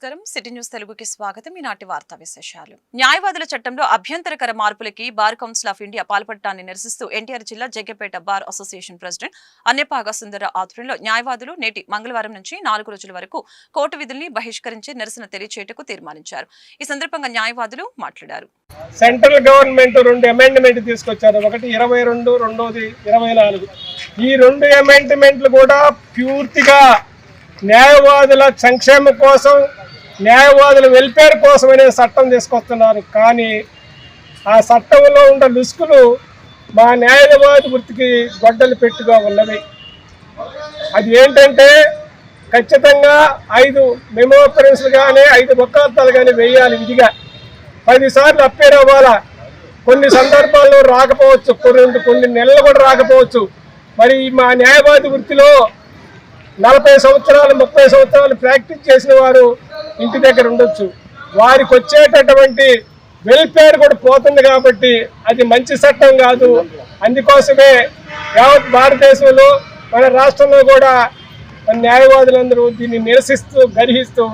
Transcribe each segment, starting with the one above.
నమస్కారం. City news తెలుగుకి స్వాగతం. ఈనాటి వార్తా విశేషాలు. న్యాయవాదుల చట్టంలో అభ్యంతరకర మార్పులకి బార్ కౌన్సిల్ ఆఫ్ ఇండియా పాల్పడటాన్ని నిరసిస్తూ ఎన్టీఆర్ జిల్లా Jaggapeta bar association president Annapaga Sundara ఆధ్వర్యంలో న్యాయవాదులు నేటి మంగళవారం నుంచి నాలుగు రోజుల వరకు కోర్టు విధుల్ని బహిష్కరించి నిరసన తెలియచేయటకు తీర్మానించారు. ఈ సందర్భంగా న్యాయవాదులు మాట్లాడారు. సెంట్రల్ గవర్నమెంట్ రెండు అమెండ్మెంట్ తీసుకొచ్చారు. ఒకటి ఇరవై రెండు రెండోది ఇరవై నాలుగు. ఈ రెండు అమెండ్మెంట్లు కూడా పూర్తిగా న్యాయవాదుల సంక్షేమం కోసం న్యాయవాదుల వెల్ఫేర్ కోసమనే చట్టం తీసుకొస్తున్నారు. కానీ ఆ చట్టంలో ఉన్న లుసుకులు మా న్యాయవాది వృత్తికి గొడ్డలు పెట్టుగా ఉన్నవి. అది ఏంటంటే ఖచ్చితంగా ఐదు మెమో ప్రిన్స్లు కానీ ఐదు వకాంతాలు కానీ వేయాలి విధిగా. పదిసార్లు అప్పేర్ అవ్వాలా? కొన్ని సందర్భాల్లో రాకపోవచ్చు. కొన్ని కొన్ని నెలలు కూడా రాకపోవచ్చు. మరి మా న్యాయవాది వృత్తిలో నలభై సంవత్సరాలు ముప్పై సంవత్సరాలు ప్రాక్టీస్ చేసిన వారు ఇంటి దగ్గర ఉండొచ్చు. వారికి వచ్చేటటువంటి వెల్ఫేర్ కూడా పోతుంది కాబట్టి అది మంచి చట్టం కాదు. అందుకోసమే యావత్ భారతదేశంలో మన రాష్ట్రంలో కూడా న్యాయవాదులందరూ దీన్ని నిరసిస్తూ గర్హిస్తూ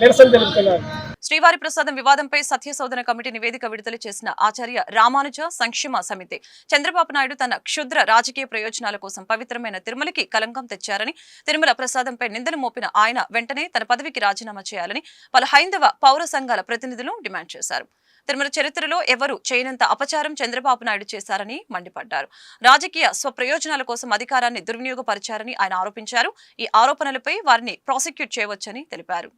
నిరసన తెలుపుతున్నారు. శ్రీవారి ప్రసాదం వివాదంపై సత్యశోధన కమిటీ నివేదిక విడుదల చేసిన ఆచార్య రామానుజ సంక్షేమ సమితి చంద్రబాబు నాయుడు తన క్షుద్ర రాజకీయ ప్రయోజనాల కోసం పవిత్రమైన తిరుమలకి కలంకం తెచ్చారని తిరుమల ప్రసాదంపై నిందలు మోపిన ఆయన వెంటనే తన పదవికి రాజీనామా చేయాలని పలు హైందవ పౌర సంఘాల ప్రతినిధులు డిమాండ్ చేశారు. తిరుమల చరిత్రలో ఎవరు చేయనంత అపచారం చంద్రబాబు నాయుడు చేశారని మండిపడ్డారు. రాజకీయ స్వప్రయోజనాల కోసం అధికారాన్ని దుర్వినియోగపరిచారని ఆయన ఆరోపించారు. ఈ ఆరోపణలపై వారిని ప్రాసిక్యూట్ చేయవచ్చని తెలిపారు.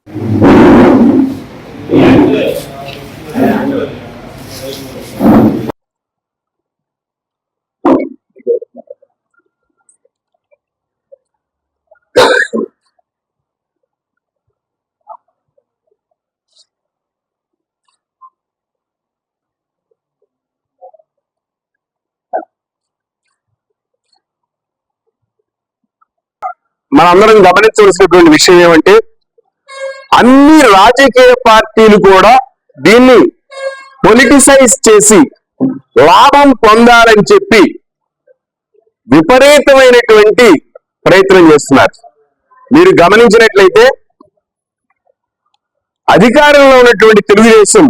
మనందరం గమనించవలసినటువంటి విషయం ఏమంటే అన్ని రాజకీయ పార్టీలు కూడా దీన్ని పొలిటిసైజ్ చేసి లాభం పొందాలని చెప్పి విపరీతమైనటువంటి ప్రయత్నం చేస్తున్నారు. మీరు గమనించినట్లయితే అధికారంలో ఉన్నటువంటి తెలుగుదేశం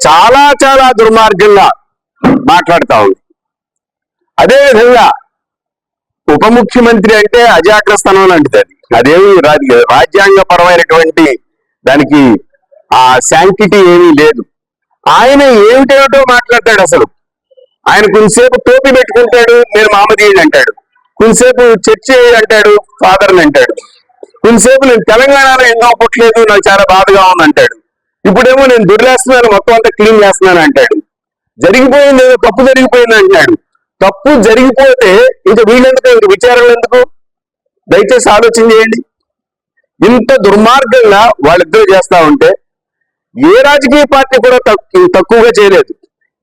చాలా చాలా దుర్మార్గంగా మాట్లాడుతా ఉంది. అదేవిధంగా ఉప ముఖ్యమంత్రి అంటే అజాగ్రస్థానం లాంటిది. అది అదేమి రాజ్యాంగ రాజ్యాంగపరమైనటువంటి దానికి ఆ శాంక్టిటీ ఏమీ లేదు. ఆయన ఏమిటేమిటో మాట్లాడతాడు అసలు. ఆయన కొంతసేపు టోపీ పెట్టుకుంటాడు నేను మామదీయుడు అంటాడు. కొంతసేపు చర్చ అంటాడు ఫాదర్ని అంటాడు. కొంతసేపు నేను తెలంగాణలో ఎందుకు పుట్టలేదు నాకు చాలా బాధగా ఉంది అంటాడు ఇప్పుడేమో నేను దుర్లేస్తున్నాను మొత్తం అంతా క్లీన్ చేస్తున్నాను అంటాడు. జరిగిపోయింది ఏదో తప్పు జరిగిపోయింది అంటున్నాడు. తప్పు జరిగిపోతే ఇంక వీళ్ళెందుకు? ఇంక విచారణ ఎందుకు? దయచేసి ఆలోచన చేయండి. ఇంత దుర్మార్గంగా వాళ్ళిద్దరు చేస్తా ఉంటే ఏ రాజకీయ పార్టీ కూడా తక్కువగా చేయలేదు.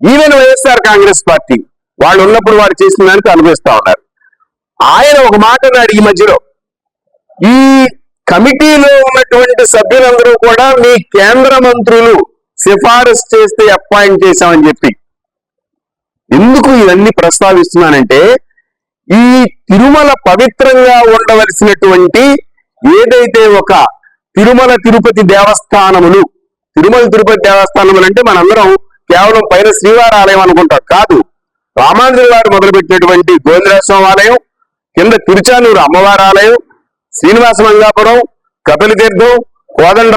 ఈవెన్ వైఎస్ఆర్ కాంగ్రెస్ పార్టీ వాళ్ళు ఉన్నప్పుడు వారు చేసిన దానికి అనుభవిస్తా ఉన్నారు. ఆయన ఒక మాట అన్నాడు ఈ మధ్యలో. ఈ కమిటీలో ఉన్నటువంటి సభ్యులందరూ కూడా మీ కేంద్ర మంత్రులు సిఫారసు చేస్తే అపాయింట్ చేశామని చెప్పి ఎందుకు ఇవన్నీ ప్రస్తావిస్తున్నానంటే ఈ తిరుమల పవిత్రంగా ఉండవలసినటువంటి ఏదైతే ఒక తిరుమల తిరుపతి దేవస్థానములు తిరుమల తిరుపతి దేవస్థానములు అంటే మనందరం కేవలం పైన శ్రీవారి ఆలయం అనుకుంటాం కాదు. రామాంధ్రి వారు మొదలుపెట్టినటువంటి గోవిందరాజస్వామి ఆలయం కింద తిరుచానూరు అమ్మవారి ఆలయం శ్రీనివాస మంగాపురం కపిల తీర్థం కోదండ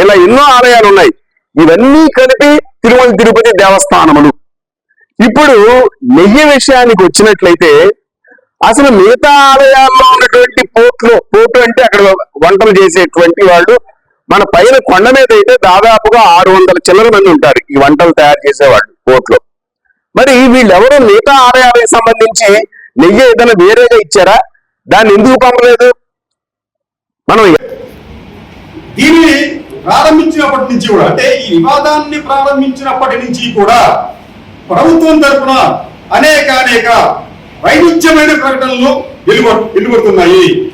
ఇలా ఎన్నో ఆలయాలు ఉన్నాయి. ఇవన్నీ కలిపి తిరుమల తిరుపతి దేవస్థానములు. ఇప్పుడు నెయ్యి విషయానికి వచ్చినట్లయితే అసలు మిగతా ఆలయాల్లో ఉన్నటువంటి పోట్లు పోటు అంటే అక్కడ వంటలు చేసేటువంటి వాళ్ళు మన పైన కొండ మీద అయితే దాదాపుగా ఆరు వందల చిల్లర మంది ఉంటారు ఈ వంటలు తయారు చేసేవాళ్ళు పోర్ట్లో. మరి వీళ్ళెవరు మిగతా ఆలయాలకు సంబంధించి నెయ్యి ఏదైనా వేరేగా ఇచ్చారా? దాన్ని ఎందుకు పంపలేదు మనం దీన్ని ప్రారంభించినప్పటి నుంచి కూడా అంటే ఈ వివాదాన్ని ప్రారంభించినప్పటి నుంచి కూడా ప్రభుత్వం తరఫున అనేక అనేక వైవిధ్యమైన ప్రకటనలు వెలువ వెలువడుతున్నాయి.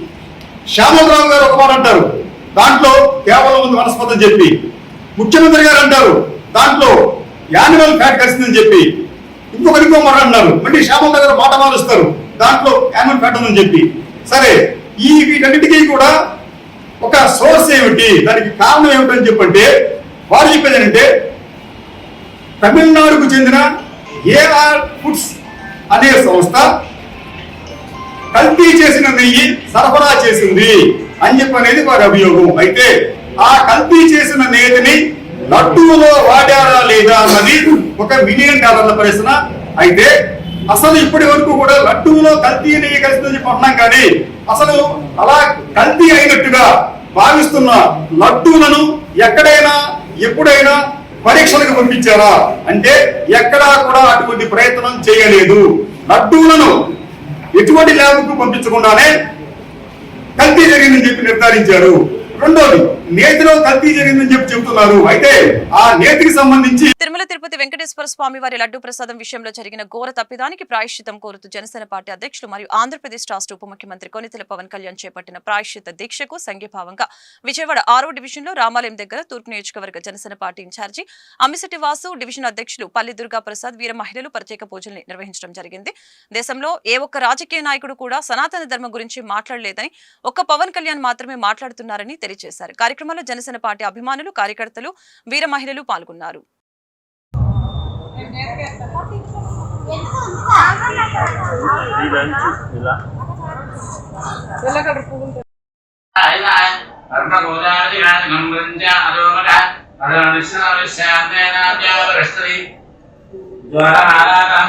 శ్యామలరావు గారు ఒక మాట అంటారు. దాంట్లో కేవలం ఉంది వనస్పతి చెప్పి. ముఖ్యమంత్రి గారు అంటారు. దాంట్లో యానిమల్ ఫ్యాట్ కలిసిందని చెప్పి. ఇంకొకరి ఇంకో మాట అన్నారు మళ్ళీ శ్యామల గారు మాట మారుస్తారు. దాంట్లో యానిమల్ ఫ్యాట్ ఉందని చెప్పి. సరే ఈ వీటన్నిటికీ కూడా ఒక సోర్స్ ఏమిటి? దానికి కారణం ఏమిటని చెప్పంటే వారు చెప్పేది ఏంటంటే తమిళనాడుకు చెందిన ఏఆర్ ఫుడ్స్ అనే సంస్థ కల్తీ చేసిన నెయ్యి సరఫరా చేసింది అని చెప్పి అనేది వారి అభియోగం. అయితే ఆ కల్తీ చేసిన నేతిని లడ్డూలో వాడారా లేదా అన్నది ఒక మిలియన్ డాలర్ల ప్రశ్న. అయితే అసలు ఇప్పటి వరకు కూడా లడ్డూలో కల్తీ నెయ్యి కలిసిందని చెప్పి అంటున్నాం కానీ అసలు అలా కల్తీ అయినట్టుగా భావిస్తున్న లడ్డూలను ఎక్కడైనా ఎప్పుడైనా పరీక్షలకు పంపించారా? అంటే ఎక్కడా కూడా అటువంటి ప్రయత్నం చేయలేదు. లడ్డూలను ఎటువంటి ల్యాబ్కు పంపించకుండానే కల్తీ జరిగిందని చెప్పి నిర్ధారించారు. రెండోది నేతిలో కల్తీ జరిగిందని చెప్పి చెబుతున్నారు. అయితే ఆ నేతికి సంబంధించి వెంకటేశ్వర స్వామి వారి లడ్డు ప్రసాదం విషయంలో జరిగిన ఘోర తప్పిదానికి ప్రాయశ్చితం కోరుతూ జనసేన పార్టీ అధ్యక్షులు మరియు ఆంధ్రప్రదేశ్ రాష్ట్ర ఉప ముఖ్యమంత్రి కొనితెల పవన్ కళ్యాణ్ చేపట్టిన ప్రాయశ్చిత దీక్షకు సంఘీభావంగా విజయవాడ ఆరో డివిజన్లో రామాలయం దగ్గర తూర్పు నియోజకవర్గ Janasena party incharge Amisetti Vasu division అధ్యక్షులు పల్లి దుర్గా ప్రసాద్ వీర మహిళలు ప్రత్యేక పూజల్ని నిర్వహించడం జరిగింది. దేశంలో ఏ ఒక్క రాజకీయ నాయకుడు కూడా సనాతన ధర్మం గురించి మాట్లాడలేదని ఒక్క పవన్ కళ్యాణ్ మాత్రమే మాట్లాడుతున్నారని తెలియజేశారు. కార్యక్రమంలో జనసేన పార్టీ అభిమానులు కార్యకర్తలు వీర మహిళలు పాల్గొన్నారు. കർമ്മഗോദാവതി ഗംഗഞ്ച അരോമട അരോഷ്ണവിശ്യാന്തേനാദ്യാവരസ്തി ജ്വരനാരാകാം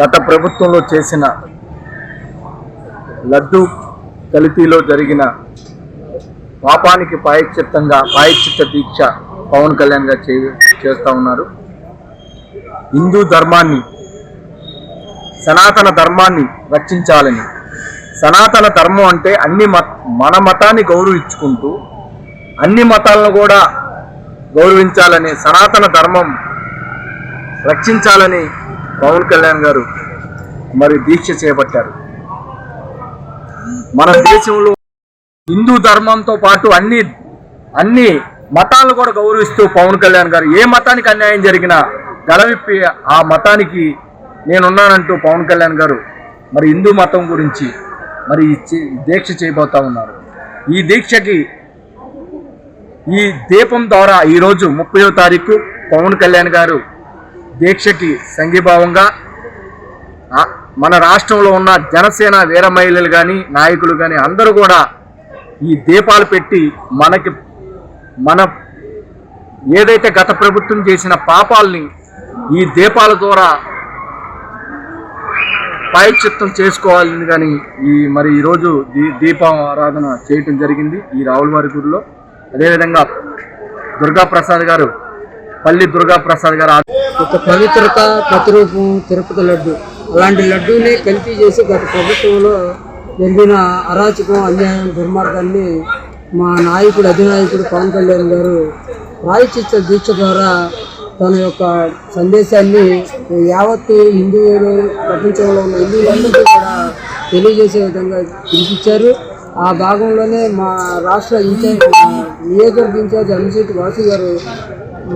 గత ప్రభుత్వంలో చేసిన లడ్డు కల్తీలో జరిగిన పాపానికి పాయచిత్తంగా పాయచిత్త దీక్ష పవన్ కళ్యాణ్ గారు చే చేస్తూ ఉన్నారు. హిందూ ధర్మాన్ని సనాతన ధర్మాన్ని రక్షించాలని సనాతన ధర్మం అంటే అన్ని మత మన మతాన్ని గౌరవించుకుంటూ అన్ని మతాలను కూడా గౌరవించాలని సనాతన ధర్మం రక్షించాలని పవన్ కళ్యాణ్ గారు మరి దీక్ష చేపట్టారు. మన దేశంలో హిందూ ధర్మంతో పాటు అన్ని అన్ని మతాలను కూడా గౌరవిస్తూ పవన్ కళ్యాణ్ గారు ఏ మతానికి అన్యాయం జరిగినా గలవిప్పి ఆ మతానికి నేనున్నానంటూ పవన్ కళ్యాణ్ గారు మరి హిందూ మతం గురించి మరి చే- దీక్ష చేయబోతా ఉన్నారు. ఈ దీక్షకి ఈ దీపం ద్వారా ఈరోజు ముప్పయో తారీఖు పవన్ కళ్యాణ్ గారు దీక్షకి సంఘీభావంగా మన రాష్ట్రంలో ఉన్న జనసేన వీర మహిళలు కానీ నాయకులు కానీ అందరూ కూడా ఈ దీపాలు పెట్టి మనకి మన ఏదైతే గత ప్రభుత్వం చేసిన పాపాలని ఈ దీపాల ద్వారా పాయచిత్తం చేసుకోవాలని కానీ ఈ మరి ఈరోజు దీ దీపం ఆరాధన చేయటం జరిగింది ఈ రావులవారి గుడిలో. అదేవిధంగా దుర్గా ప్రసాద్ గారు పల్లి దుర్గా ప్రసాద్ గారు ఒక పవిత్రత ప్రతిరూపం తిరుపతి లడ్డు. అలాంటి లడ్డూని కల్తీ చేసి గత ప్రభుత్వంలో జరిగిన అరాచకం అన్యాయం దుర్మార్గాన్ని మా నాయకుడు అధినాయకుడు పవన్ కళ్యాణ్ గారు రాయచిత్త దీక్ష ద్వారా తన యొక్క సందేశాన్ని యావత్తు హిందువులు ప్రపంచంలో ఉన్న హిందువులందరికీ కూడా తెలియజేసే విధంగా పిలిపించారు. ఆ భాగంలోనే మా రాష్ట్ర ఇన్ఛార్జ్ నియోజకవర్గ ఇన్ఛార్జ్ అమిశెట్టి వాసు గారు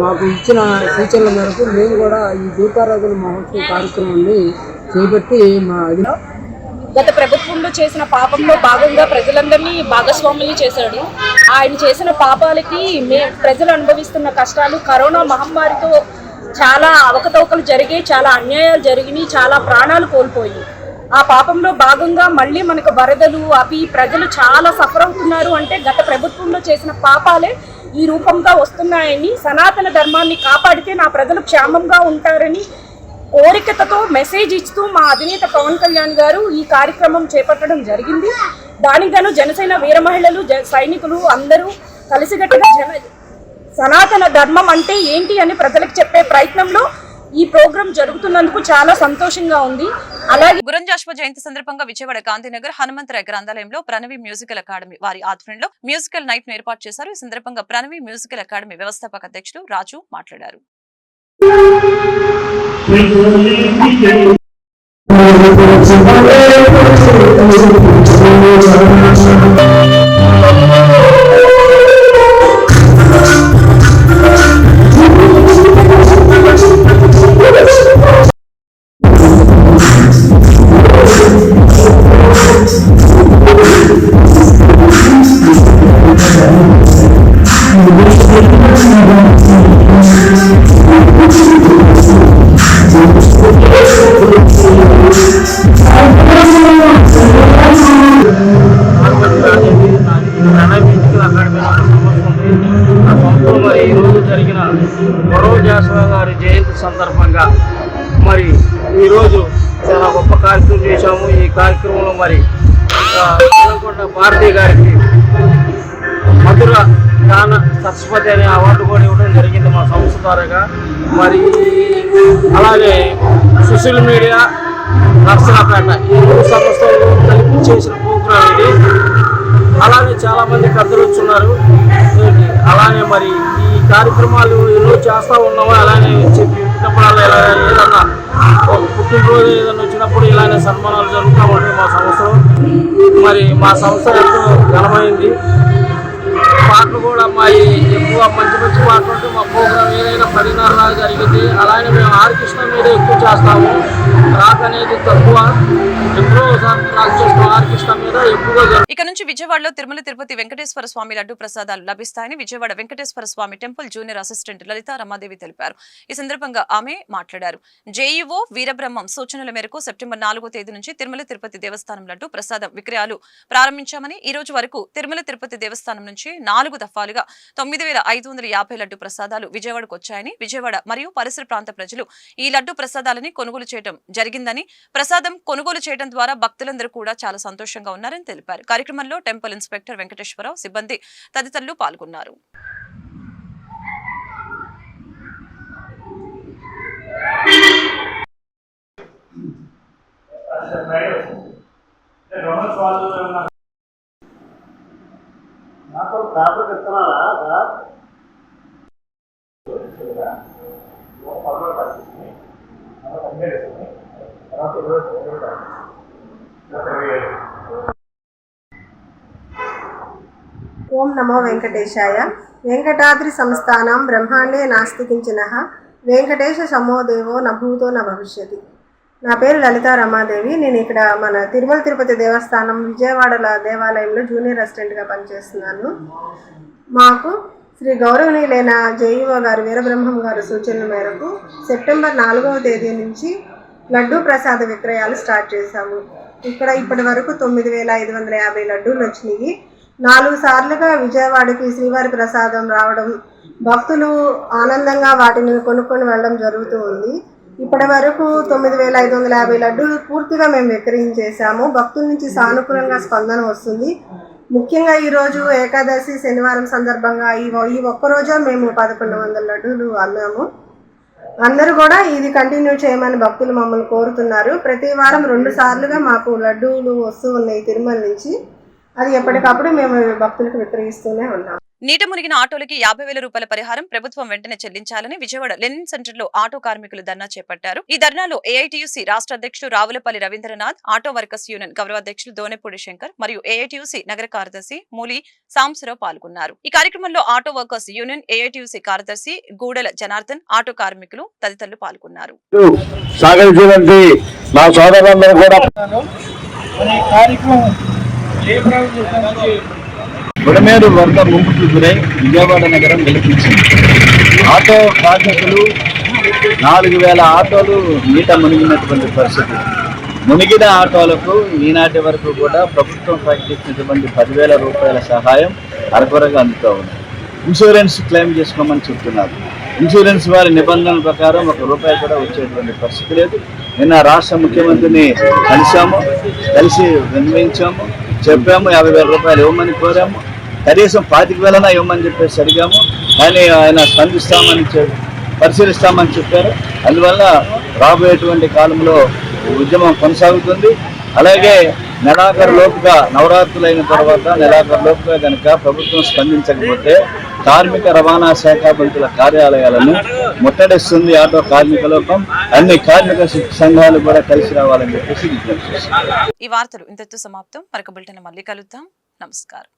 మాకు ఇచ్చిన సూచనల మేరకు మేము కూడా ఈ దీపారాధన మహోత్సవ కార్యక్రమాన్ని చేపట్టి మా అధి గత ప్రభుత్వంలో చేసిన పాపంలో భాగంగా ప్రజలందరినీ భాగస్వాముల్ని చేశాడు. ఆయన చేసిన పాపాలకి మే ప్రజలు అనుభవిస్తున్న కష్టాలు కరోనా మహమ్మారితో చాలా అవకతవకలు జరిగాయి చాలా అన్యాయాలు జరిగినాయి చాలా ప్రాణాలు కోల్పోయాయి. ఆ పాపంలో భాగంగా మళ్ళీ మనకు వరదలు అవి ప్రజలు చాలా సఫర్ అవుతున్నారు. అంటే గత ప్రభుత్వంలో చేసిన పాపాలే ఈ రూపంగా వస్తున్నాయని సనాతన ధర్మాన్ని కాపాడితే నా ప్రజలు క్షేమంగా ఉంటారని కోరికతతో మెసేజ్ ఇస్తూ మా అధినేత పవన్ కళ్యాణ్ గారు ఈ కార్యక్రమం చేపట్టడం జరిగింది. దానికి గాను జనసేన వీర మహిళలు జ- సైనికులు అందరూ కలిసికట్టుగా జన సనాతన ధర్మం అంటే ఏంటి అని ప్రజలకు చెప్పే ప్రయత్నంలో ఈ ప్రోగ్రాం జరుగుతున్నందుకు చాలా సంతోషంగా ఉంది. అలాగే గురంజాశ్వ జయంతి సందర్భంగా విజయవాడ గాంధీనగర్ హనుమంతరాయ గ్రంథాలయంలో ప్రణవి మ్యూజికల్ అకాడమీ వారి ఆధ్వర్యంలో మ్యూజికల్ నైట్ను ఏర్పాటు చేశారు. ఈ సందర్భంగా ప్రణవి మ్యూజికల్ అకాడమీ వ్యవస్థాపక అధ్యక్షుడు రాజు మాట్లాడారు. గారి జయంతి సందర్భంగా మరి ఈరోజు చాలా గొప్ప కార్యక్రమం చేశాము. ఈ కార్యక్రమంలో మరి ఆ, దేవరకొండ భారతి గారికి మధుర సరస్వతి అనే అవార్డు కూడా ఇవ్వడం జరిగింది మా సంస్థ ద్వారాగా మరి అలాగే సోషల్ మీడియా నర్సరాపేట ఈ మూడు సంస్థలు కలిపి చేసిన ప్రోగ్రాం ఇది. అలాగే చాలామంది కథలు పెద్దలు వచ్చున్నారు. అలానే మరి ఈ కార్యక్రమాలు ఎన్నో చేస్తూ ఉన్నాము అలానే చెప్పి పుట్టినప్పుడు ఇలా ఏదన్నా పుట్టినరోజు ఏదైనా వచ్చినప్పుడు ఇలానే సన్మానాలు జరుగుతూ ఉంటాయి మా సంస్థలో. మరి మా సంస్థ ఎంతో ఘనమైంది. పాటలు కూడా మా ఎక్కువ మంచి మంచి పాటలు ఉంటే మా ప్రోగ్రామ్ ఏదైనా పడినారా జరిగింది అలానే మేము ఆర్కెస్ట్రా మీద ఎక్కువ చేస్తాము. రాక్ అనేది తక్కువ. ఎప్పుడో ఇక నుంచి విజయవాడలో తిరుమల తిరుపతి వెంకటేశ్వర స్వామి లడ్డు ప్రసాదాలు లభిస్తాయని Vijayawada Venkateswara Swami temple junior assistant Lalitha Ramadevi తెలిపారు. ఈ సందర్భంగా ఆమె మాట్లాడారు. జేఈఓ వీరబ్రహ్మం సూచనల మేరకు సెప్టెంబర్ నాలుగో తేదీ నుంచి తిరుమల తిరుపతి దేవస్థానం లడ్డు ప్రసాదం విక్రయాలు ప్రారంభించామని ఈ రోజు వరకు తిరుమల తిరుపతి దేవస్థానం నుంచి నాలుగు దఫాలుగా తొమ్మిది వేల ఐదు వందల యాభై లడ్డు ప్రసాదాలు విజయవాడకు వచ్చాయని విజయవాడ మరియు పరిసర ప్రాంత ప్రజలు ఈ లడ్డు ప్రసాదాలని కొనుగోలు చేయడం జరిగిందని ప్రసాదం కొనుగోలు చేయడం ద్వారా భక్తులందరూ కూడా చాలా సంతోషంగా ఉన్నారని తెలిపారు. కార్యక్రమంలో టెంపుల్ ఇన్స్పెక్టర్ వెంకటేశ్వరరావు సిబ్బంది తదితరులు పాల్గొన్నారు. ఓం నమో వెంకటేశాయ. వెంకటాద్రి సంస్థానం బ్రహ్మాండే నాస్తికించిన. వెంకటేశ సమోదేవో నభూతో న భవిష్యతి నా పేరు లలిత రమాదేవి. నేను ఇక్కడ మన తిరుమల తిరుపతి దేవస్థానం విజయవాడల దేవాలయంలో జూనియర్ అసిస్టెంట్గా పనిచేస్తున్నాను. మాకు శ్రీ గౌరవనీయులైన జేఈఓ గారు వీరబ్రహ్మం గారు సూచనల మేరకు సెప్టెంబర్ నాలుగవ తేదీ నుంచి లడ్డూ ప్రసాద విక్రయాలు స్టార్ట్ చేశాము. ఇక్కడ ఇప్పటి వరకు తొమ్మిది వేల ఐదు వందల యాభై లడ్డూలు వచ్చినాయి. నాలుగు సార్లుగా విజయవాడకి శ్రీవారి ప్రసాదం రావడం భక్తులు ఆనందంగా వాటిని కొనుక్కొని వెళ్ళడం జరుగుతూ ఉంది. ఇప్పటి వరకు తొమ్మిది వేల ఐదు వందల యాభై లడ్డూలు పూర్తిగా మేము విక్రయించేశాము. భక్తుల నుంచి సానుకూలంగా స్పందన వస్తుంది. ముఖ్యంగా ఈరోజు ఏకాదశి శనివారం సందర్భంగా ఈ ఈ ఒక్కరోజే మేము పదకొండు వందల లడ్డూలు అమ్మాము. అందరూ కూడా ఇది కంటిన్యూ చేయమని భక్తులు మమ్మల్ని కోరుతున్నారు. ప్రతి వారం రెండు సార్లుగా మాకు లడ్డూలు వస్తూ ఉన్నాయి తిరుమల నుంచి. అది ఎప్పటికప్పుడు మేము భక్తులకు విక్రయిస్తూనే ఉన్నాము. నీట మునిగిన ఆటోలకి యాభై వేల రూపాయల పరిహారం ప్రభుత్వం వెంటనే చెల్లించాలని విజయవాడ లెనిన్ సెంటర్లో ఆటో కార్మికులు ధర్నా చేపట్టారు. ఈ ధర్నాలో ఏఐటియుసి రాష్ట్ర అధ్యక్షుడు Ravulapalli Ravindranath auto workers union గౌరవ అధ్యక్షులు దోనెపూడి శంకర్ మరియు ఏఐటియుసి నగర కార్యదర్శి మూలి సాంబశివరావు పాల్గొన్నారు. ఈ కార్యక్రమంలో ఆటో వర్కర్స్ యూనియన్ ఏఐటియుసి కార్యదర్శి గూడెల జనార్దన్ ఆటో కార్మికులు తదితరులు పాల్గొన్నారు. కార్యక్రమం బుడమేరు వరద ముంపుకు గురై విజయవాడ నగరం వెలిపించింది ఆటో కార్మికులు నాలుగు వేల ఆటోలు నీట మునిగినటువంటి పరిస్థితి. మునిగిన ఆటోలకు ఈనాటి వరకు కూడా ప్రభుత్వం ప్రకటించినటువంటి పదివేల రూపాయల సహాయం అరకొరగా అందుతూ ఉంది. ఇన్సూరెన్స్ క్లెయిమ్ చేసుకోమని చెప్తున్నారు. ఇన్సూరెన్స్ వారి నిబంధనల ప్రకారం ఒక రూపాయి కూడా వచ్చేటువంటి పరిస్థితి లేదు. నిన్న రాష్ట్ర ముఖ్యమంత్రిని కలిసాము కలిసి విన్నవించాము చెప్పాము యాభై వేల రూపాయలు ఇవ్వమని కోరాము. కనీసం పాతిక వేలనా ఇవ్వమని చెప్పేసి అడిగాము. కానీ ఆయన స్పందిస్తామని చె- పరిశీలిస్తామని చెప్పారు. అందువల్ల రాబోయేటువంటి కాలంలో ఉద్యమం కొనసాగుతుంది. అలాగే నెలాఖరు లోపుగా నవరాత్రులైన తర్వాత నెలాఖరు లోపుగా కనుక ప్రభుత్వం స్పందించకపోతే కార్మిక రవాణా శాఖ మంత్రుల కార్యాలయాలను ముట్టడిస్తుంది ఆటో కార్మిక లోకం. అన్ని కార్మిక సంఘాలు కూడా కలిసి రావాలని చెప్పేసి ఈ వార్తలు ఇంతటితో సమాప్తం. మరొక బులెటిన్ మళ్ళీ కలుద్దాం. నమస్కారం.